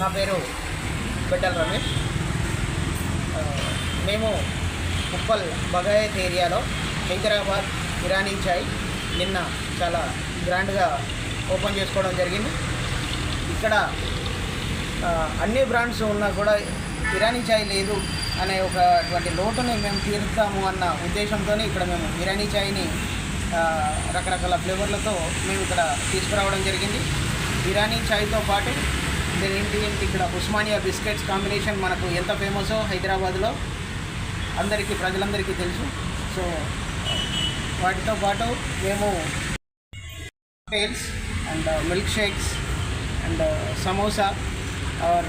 నా పేరు బిడ్డల రమేష్. మేము ఉప్పల్ బగాయత్ ఏరియాలో హైదరాబాద్ ఇరానీ చాయ్ నిన్న చాలా గ్రాండ్గా ఓపెన్ చేసుకోవడం జరిగింది. ఇక్కడ అన్ని బ్రాండ్స్ ఉన్నా కూడా ఇరానీ చాయ్ లేదు అనే ఒకటువంటి లోటుని మేము తీరుస్తాము అన్న ఉద్దేశంతో ఇక్కడ మేము ఇరానీ చాయ్ని రకరకాల ఫ్లేవర్లతో మేము ఇక్కడ తీసుకురావడం జరిగింది. ఇరానీ చాయ్తో పాటు ఏంటి ఏంటి ఇక్కడ ఉస్మానియా బిస్కెట్స్ కాంబినేషన్ మనకు ఎంత ఫేమసో హైదరాబాద్లో అందరికీ ప్రజలందరికీ తెలుసు. సో వాటితో పాటు మేము pales and uh, milkshakes and samosa or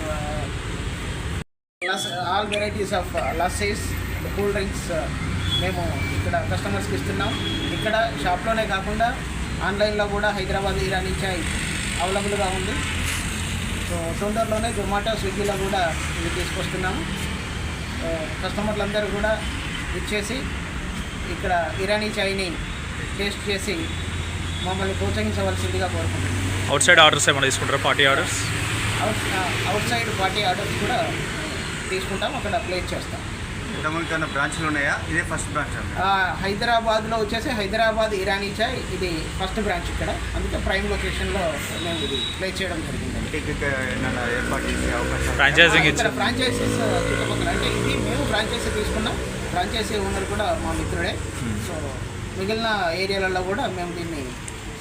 all varieties of lassis and cool drinks మేము ఇక్కడ కస్టమర్స్కి ఇస్తున్నాం. ఇక్కడ షాప్లోనే కాకుండా ఆన్లైన్లో కూడా హైదరాబాద్ ఇరానీ చాయ్ అవైలబుల్గా ఉంది. తొందరలోనే జొమాటో స్విగ్గీలో కూడా ఇవి తీసుకొస్తున్నాము. కస్టమర్లందరూ కూడా ఇచ్చేసి ఇక్కడ ఇరానీ చాయ్ని టేస్ట్ చేసి మమ్మల్ని ప్రోత్సహించవలసిందిగా కోరుకుంటున్నాం అవుట్ సైడ్ ఆర్డర్స్ ఏమైనా తీసుకుంటారా? Party orders out outside party orders కూడా తీసుకుంటాం అక్కడ ప్లేస్ చేస్తాం. ఇంతకుముందు బ్రాంచ్లు ఉన్నాయా? ఇదే ఫస్ట్ బ్రాంచ్ హైదరాబాద్లో వచ్చేసి హైదరాబాద్ ఇరానీ చాయ్ ఇది ఫస్ట్ బ్రాంచ్ ఇక్కడ. అందుకే ప్రైమ్ లొకేషన్లో మేము ఇది ప్లేస్ చేయడం జరిగింది. ఏమైనా ఏర్పాటు చేసే అవకాశం ఫ్రాంచైజింగ్ ఇచ్చి ఫ్రాంచైజీస్ చుట్టుపక్కల అంటే ఇది మేము ఫ్రాంచైజీ తీసుకున్నాం. ఫ్రాంచైజీ ఓనర్ కూడా మా మిత్రుడే. సో మిగిలిన ఏరియాలలో కూడా మేము దీన్ని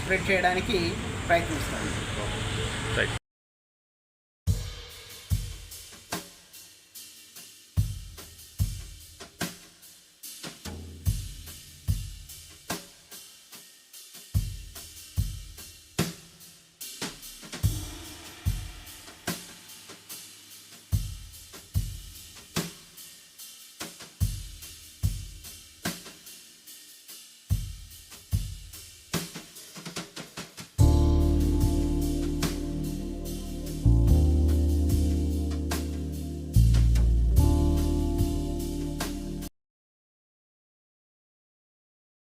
స్ప్రెడ్ చేయడానికి ప్రయత్నిస్తాం. రైట్